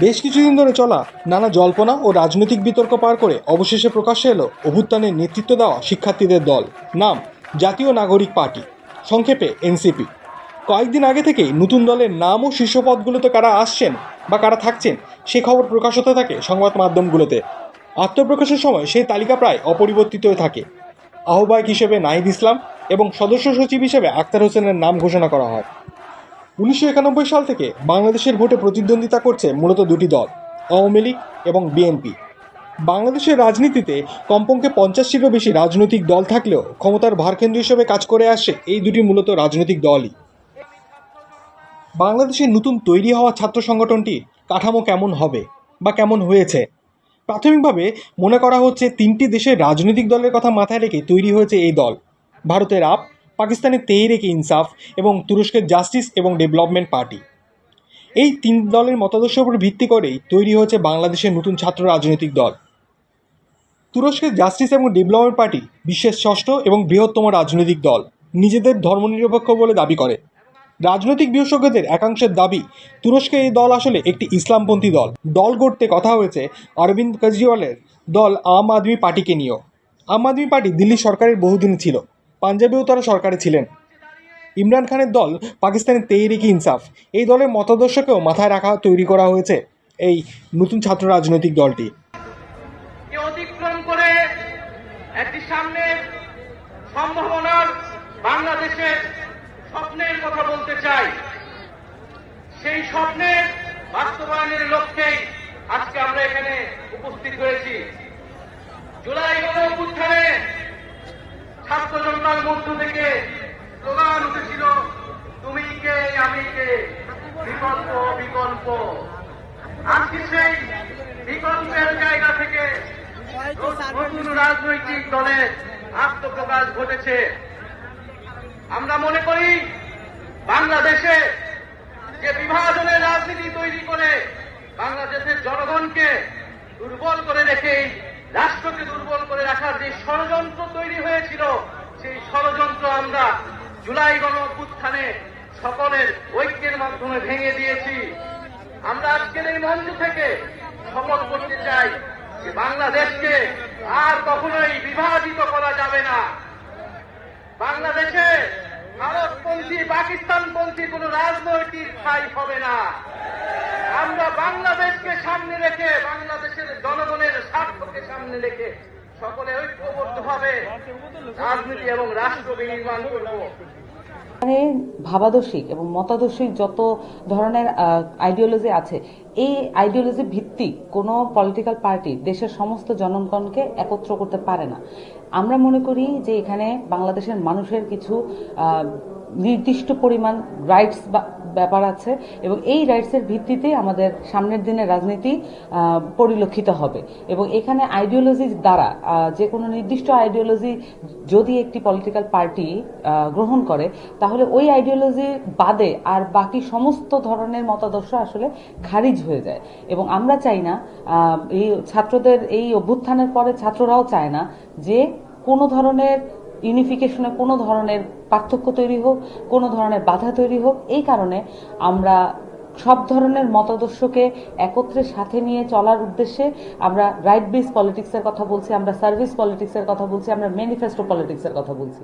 বেশ কিছুদিন ধরে চলা নানা জল্পনা ও রাজনৈতিক বিতর্ক পার করে অবশেষে প্রকাশ্যে এলো অভ্যুত্থানের নেতৃত্ব দেওয়া শিক্ষার্থীদের দল। নাম, জাতীয় নাগরিক পার্টি। সংক্ষেপে এনসিপি। কয়েকদিন আগে থেকেই নতুন দলের নাম ও শীর্ষ পদগুলোতে কারা আসছেন বা কারা থাকছেন, সে খবর প্রকাশ হতে থাকে সংবাদ মাধ্যমগুলোতে। আত্মপ্রকাশের সময় সেই তালিকা প্রায় অপরিবর্তিতই থাকে। আহ্বায়ক হিসেবে নাহিদ ইসলাম এবং সদস্য সচিব হিসেবে আক্তার হোসেনের নাম ঘোষণা করা হয়। উনিশশো একানব্বই সাল থেকে বাংলাদেশের ভোটে প্রতিদ্বন্দ্বিতা করছে মূলত দুটি দল, আওয়ামী লীগ এবং বিএনপি। বাংলাদেশের রাজনীতিতে কমপক্ষে পঞ্চাশটিরও বেশি রাজনৈতিক দল থাকলেও ক্ষমতার ভারকেন্দ্র হিসেবে কাজ করে আসছে এই দুটি মূলত রাজনৈতিক দলই। বাংলাদেশের নতুন তৈরি হওয়া ছাত্র সংগঠনটি কাঠামো কেমন হবে বা কেমন হয়েছে? প্রাথমিকভাবে মনে করা হচ্ছে তিনটি দেশের রাজনৈতিক দলের কথা মাথায় রেখে তৈরি হয়েছে এই দল। ভারতের আপ পাকিস্তানের তেহরিকে ইনসাফ এবং তুরস্কের জাস্টিস এবং ডেভেলপমেন্ট পার্টি। এই তিন দলের মতাদর্শের উপর ভিত্তি করেই তৈরি হয়েছে বাংলাদেশের নতুন ছাত্র রাজনৈতিক দল। তুরস্কের জাস্টিস এবং ডেভেলপমেন্ট পার্টি বিশ্বের ষষ্ঠ এবং বৃহত্তম রাজনৈতিক দল। নিজেদের ধর্মনিরপেক্ষ বলে দাবি করে। রাজনৈতিক বিশেষজ্ঞদের একাংশের দাবি তুরস্কের এই দল আসলে একটি ইসলামপন্থী দল। দল গড়তে কথা হয়েছে অরবিন্দ কেজরিওয়ালের দল আম আদমি পার্টিকে নিয়েও। আম আদমি পার্টি দিল্লি সরকারের বহুদিন ছিল। পাঞ্জাবেও তারা সরকারে ছিলেন। ইমরান খানের দল পাকিস্তানের তেহরিক ইনসাফ। এই দলের মতাদর্শকেও মাথায় রাখা তৈরি করা হয়েছে এই নতুন ছাত্র রাজনৈতিক দলটি। অতিক্রম করে একটি সম্ভাবনার বাংলাদেশের স্বপ্নের কথা বলতে চাই। সেই স্বপ্নের বাস্তবায়নের লক্ষ্যেই আজকে আমরা এখানে উপস্থিত হয়েছি। জুলাই গণ মধ্য থেকে স্লোগান উঠেছিল, তুমি কে, আমি কে? বিকল্প বিকল্প। আজকে সেই বিকল্পের জায়গা থেকে নতুন রাজনৈতিক দলের আত্মপ্রকাশ ঘটেছে। আমরা মনে করি, বাংলাদেশে যে বিভাজনের রাজনীতি তৈরি করে বাংলাদেশের জনগণকে দুর্বল করে রেখে রাষ্ট্রকে দুর্বল করে রাখার যে ষড়যন্ত্র তৈরি আমরা জুলাই গণ অভ্যুত্থানে সকলের ঐক্যের মাধ্যমে ভেঙে দিয়েছি। আমরা আজকের এই মঞ্চ থেকে শপথ করতে চাই যে বাংলাদেশকে আর কখনোই বিভাজিত করা যাবে না। বাংলাদেশে ভারতপন্থী, পাকিস্তানপন্থী কোন রাজনৈতিক ঠাই হবে না। আমরা বাংলাদেশকে সামনে রেখে, বাংলাদেশের জনগণের স্বার্থকে সামনে রেখে সকলে ঐক্যবদ্ধভাবে রাজনীতি এবং রাষ্ট্র বিনির্মাণ করব। এখানে ভাবাদর্শিক এবং মতাদর্শিক যত ধরনের আইডিওলজি আছে, এই আইডিওলজি ভিত্তিক কোনো পলিটিক্যাল পার্টি দেশের সমস্ত জনগণকে একত্র করতে পারে না। আমরা মনে করি যে এখানে বাংলাদেশের মানুষের কিছু নির্দিষ্ট পরিমাণ রাইটস ব্যাপার আছে এবং এই রাইটসের ভিত্তিতে আমাদের সামনের দিনের রাজনীতি পরিলক্ষিত হবে। এবং এখানে আইডিওলজি দ্বারা যে কোনো নির্দিষ্ট আইডিওলজি যদি একটি পলিটিক্যাল পার্টি গ্রহণ করে, তাহলে ওই আইডিওলজি বাদে আর বাকি সমস্ত ধরনের মতাদর্শ আসলে খারিজ হয়ে যায়। এবং আমরা চাই না এই ছাত্রদের এই অভ্যুত্থানের পরে ছাত্ররাও চায় না যে কোনো ধরনের ইউনিফিকেশনে কোনো ধরনের পার্থক্য তৈরি হোক, কোনো ধরনের বাধা তৈরি হোক, এই কারণে আমরা সব ধরনের মতাদর্শকে একত্রে সাথে নিয়ে চলার উদ্দেশ্যে আমরা রাইট বেস পলিটিক্সের কথা বলছি, আমরা সার্ভিস পলিটিক্সের কথা বলছি, আমরা ম্যানিফেস্টো পলিটিক্সের কথা বলছি।